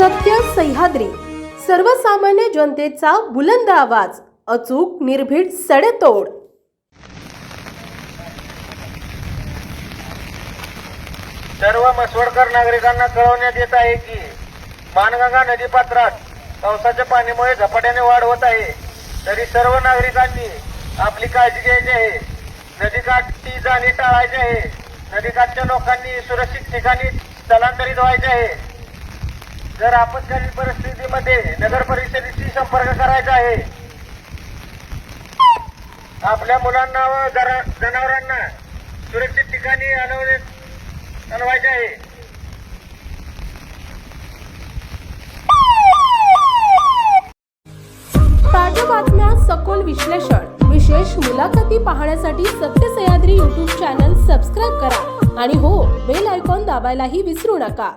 सत्य सह्याद्री. सर्वसामान्य जनतेचा बुलंद आवाज अचूक निर्भीड सडेतोड. सर्व मसवडकर नागरिकांना कळवण्यात येत आहे की मानगंगा नदीपात्रात पावसाच्या पाण्यामुळे झपाट्याने वाढ होत आहे. तरी सर्व नागरिकांनी आपली काळजी घ्यायची आहे. नदीकाठी जाणे टाळायचे आहे. नदीकाठच्या लोकांनी सुरक्षित ठिकाणी स्थलांतरित व्हायचे आहे. जर आपत्कालीन परिस्थितीमध्ये नगर परिषदेशी संपर्क करायचा आहे आपल्या मुलांना व जनावरांना सुरक्षित ठिकाणी हलवण्यात हलवायचे आहे. ताज्या बातम्या सखोल विश्लेषण विशेष मुलाखती पाहण्यासाठी सत्य सह्याद्री युट्यूब चॅनल सबस्क्राईब करा. आणि हो बेल आयकॉन दाबायलाही विसरू नका.